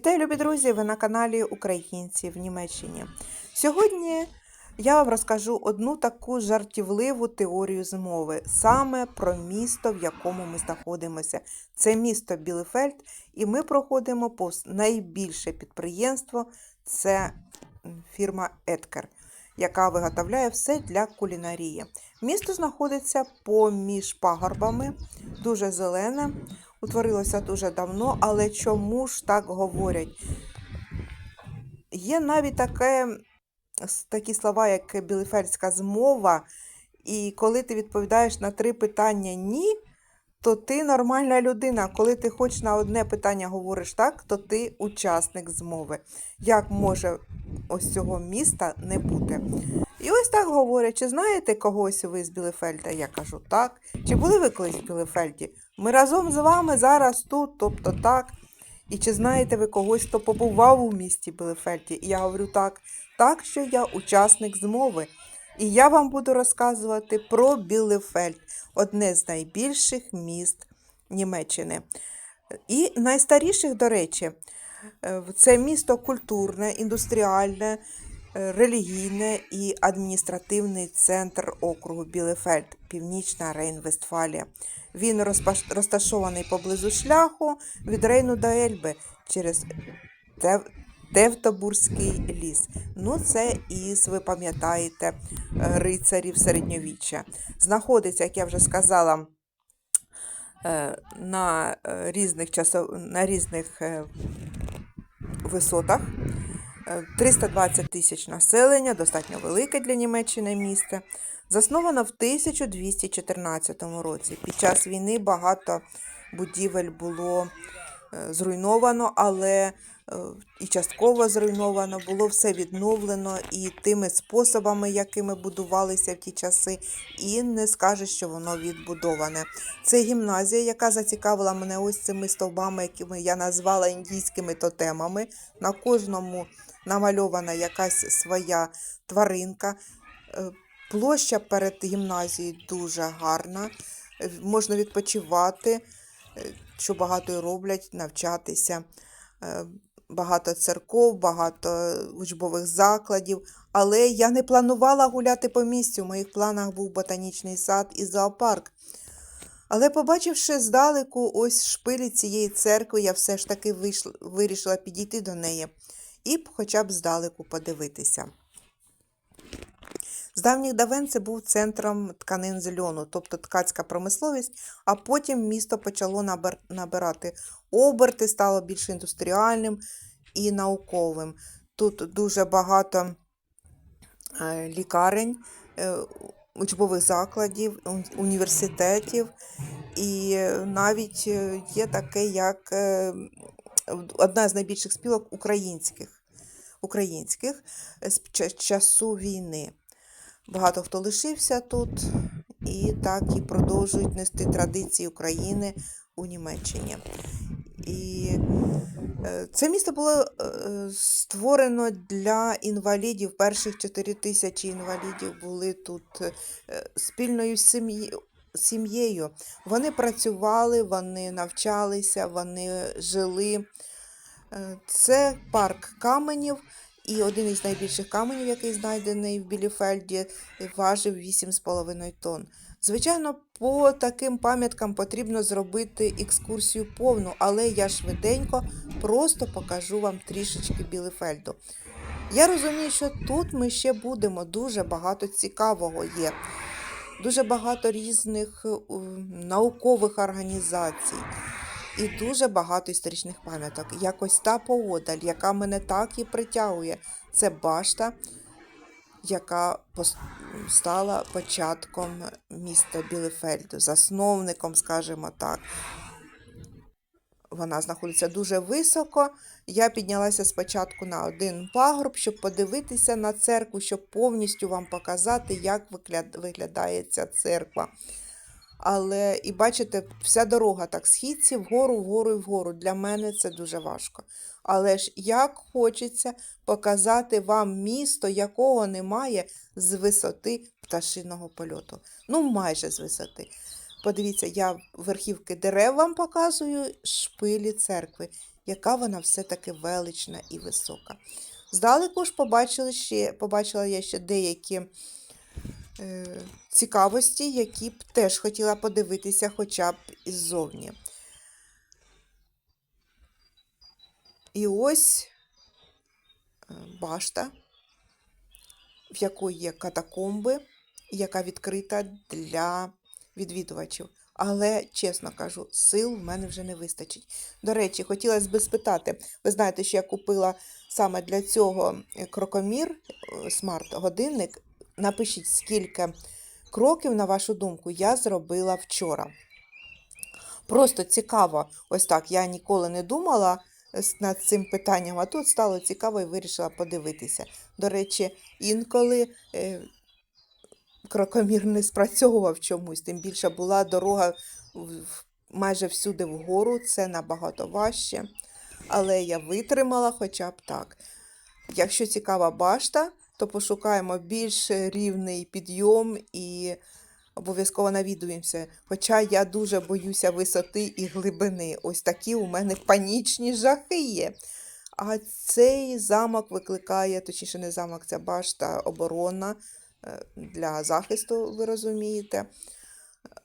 Вітаю, любі друзі! Ви на каналі Українці в Німеччині. Сьогодні я вам розкажу одну таку жартівливу теорію змови саме про місто, в якому ми знаходимося. Це місто Білефельд, і ми проходимо повз найбільше підприємство це фірма Еткер, яка виготовляє все для кулінарії. Місто знаходиться поміж пагорбами, дуже зелене утворилося дуже давно, але чому ж так говорять? Є навіть таке, такі слова, як білефельдська змова, і коли ти відповідаєш на три питання ні, то ти нормальна людина. Коли ти хоч на одне питання говориш так, то ти учасник змови. Як може ось цього міста не бути? І ось так говорять, чи знаєте когось ви з Білефельда? Я кажу так. Чи були ви колись в Білефельді? Ми разом з вами зараз тут, тобто так. І чи знаєте ви когось, хто побував у місті Білефельді? І я говорю так, так, що я учасник змови. І я вам буду розказувати про Білефельд, одне з найбільших міст Німеччини. І найстаріших, до речі, Е, це місто культурне, індустріальне, релігійне і адміністративний центр округу Білефельд, Північна Рейн-Вестфалія. Він розташований поблизу шляху від Рейну до Ельби через Тев... Тевтобурський ліс. Ну, це із, ви пам'ятаєте, е, рицарів середньовіччя. Знаходиться, як я вже сказала, е, на е, різних часов... на різних висотах. Е, 320 тисяч населення, достатньо велике для Німеччини місто. Засновано в 1214 році. Під час війни багато будівель було е, зруйновано, але е, і частково зруйновано, було все відновлено і тими способами, якими будувалися в ті часи, і не скажеш, що воно відбудоване. Це гімназія, яка зацікавила мене ось цими стовбами, якими я назвала індійськими тотемами. На кожному намальована якась своя тваринка. Е, Площа перед гімназією дуже гарна. Е, Можна відпочивати, е, що багато роблять, навчатися. Багато церков, багато учбових закладів. Але я не планувала гуляти по місцю. В моїх планах був ботанічний сад і зоопарк. Але побачивши здалеку ось шпилі цієї церкви, я все ж таки вирішила підійти до неї і б хоча б здалеку подивитися. З давніх давен це був центром тканин з льону, тобто ткацька промисловість, а потім місто почало набирати оберти, стало більш індустріальним і науковим. Тут дуже багато е, лікарень, е, учбових закладів, університетів, і е, навіть є таке, як одна з найбільших спілок українських, українських е, з часу війни. Багато хто лишився тут і так і продовжують нести традиції України у Німеччині. І е, це місто було е, створено для інвалідів. Перших 4 тисячі інвалідів були тут спільною сім'ї- сім'єю. Вони працювали, вони навчалися, вони жили. Е, Це парк каменів. І один із найбільших каменів, який знайдений в Біліфельді, важив 8,5 тонн. Звичайно, по таким пам'яткам потрібно зробити екскурсію повну, але я швиденько просто покажу вам трішечки Білефельду. Я розумію, що тут ми ще будемо, дуже багато цікавого є, дуже багато різних е, наукових організацій і дуже багато історичних пам'яток. Якось та поодаль, яка мене так і притягує, це башта, яка стала початком міста Білефельду, засновником, скажімо так. Вона знаходиться дуже високо. Я піднялася спочатку на один пагорб, щоб подивитися на церкву, щоб повністю вам показати, як виглядає ця церква. Але і бачите, вся дорога так східці, вгору, вгору і вгору. Для мене це дуже важко. Але ж як хочеться показати вам місто, якого немає з висоти пташиного польоту. Ну, майже з висоти. Подивіться, я верхівки дерев вам показую, шпилі церкви. Яка вона все-таки велична і висока. Здалеку ж побачили ще, побачила я ще деякі е, цікавості, які б теж хотіла подивитися хоча б іззовні. І ось е, башта, в якої є катакомби, яка відкрита для відвідувачів. Але, чесно кажу, сил в мене вже не вистачить. До речі, хотілося б спитати, ви знаєте, що я купила саме для цього е, крокомір, е, смарт-годинник. Напишіть, скільки кроків, на вашу думку, я зробила вчора. Просто цікаво, ось так, я ніколи не думала над цим питанням, а тут стало цікаво і вирішила подивитися. До речі, інколи е, крокомір не спрацьовував чомусь, тим більше була дорога майже всюди вгору, це набагато важче. Але я витримала хоча б так. Якщо цікава башта, то пошукаємо більш рівний підйом і обов'язково навідуємося. Хоча я дуже боюся висоти і глибини. Ось такі у мене панічні жахи є. А цей замок викликає, точніше, не замок, це башта оборона для захисту, ви розумієте,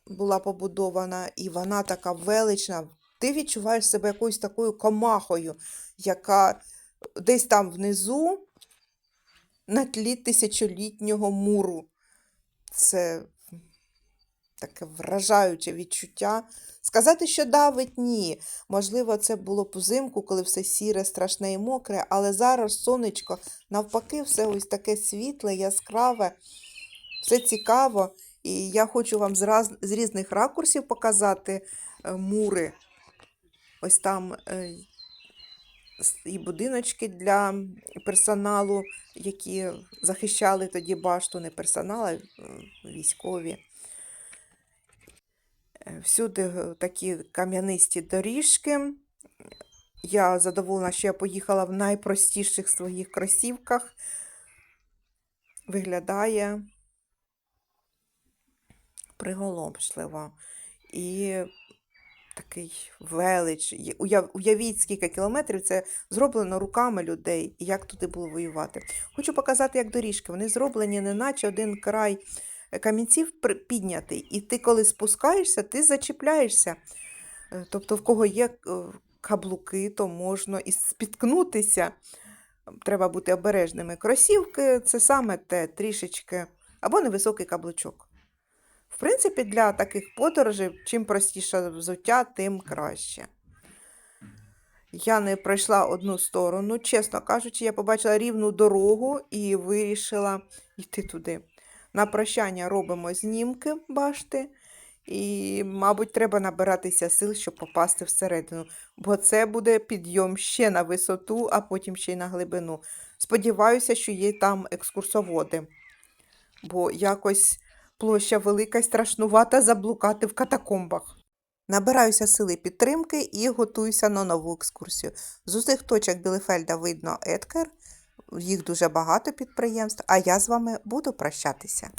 була побудована, і вона така велична. Ти відчуваєш себе якоюсь такою комахою, яка десь там внизу на тлі тисячолітнього муру. Це таке вражаюче відчуття. Сказати, що давить, ні. Можливо, це було б взимку, коли все сіре, страшне і мокре, але зараз сонечко, навпаки, все ось таке світле, яскраве, все цікаво. І я хочу вам з, раз, з різних ракурсів показати е, мури. Ось там е, і будиночки для персоналу, які захищали тоді башту, не персонал, а військові. Всюди е, такі кам'янисті доріжки. Я задоволена, що я поїхала в найпростіших своїх кросівках. Виглядає приголомшливо. І такий велич. Уявіть, скільки кілометрів це зроблено руками людей, і як туди було воювати. Хочу показати, як доріжки. Вони зроблені, не наче один край камінців піднятий. І ти, коли спускаєшся, ти зачіпляєшся. Е, Тобто, в кого є е, каблуки, то можна і спіткнутися. Треба бути обережними. Кросівки це саме те трішечки, або невисокий каблучок. В принципі, для таких подорожей, чим простіше взуття, тим краще. Я не пройшла одну сторону, чесно кажучи, я побачила рівну дорогу і вирішила йти туди. На прощання робимо знімки башти, і, мабуть, треба набиратися сил, щоб попасти всередину, бо це буде підйом ще на висоту, а потім ще й на глибину. Сподіваюся, що є там екскурсоводи, бо якось площа велика й страшнувата заблукати в катакомбах. Набираюся сили підтримки і готуюся на нову екскурсію. З усіх точок Білефельда видно Еткер, їх дуже багато підприємств, а я з вами буду прощатися.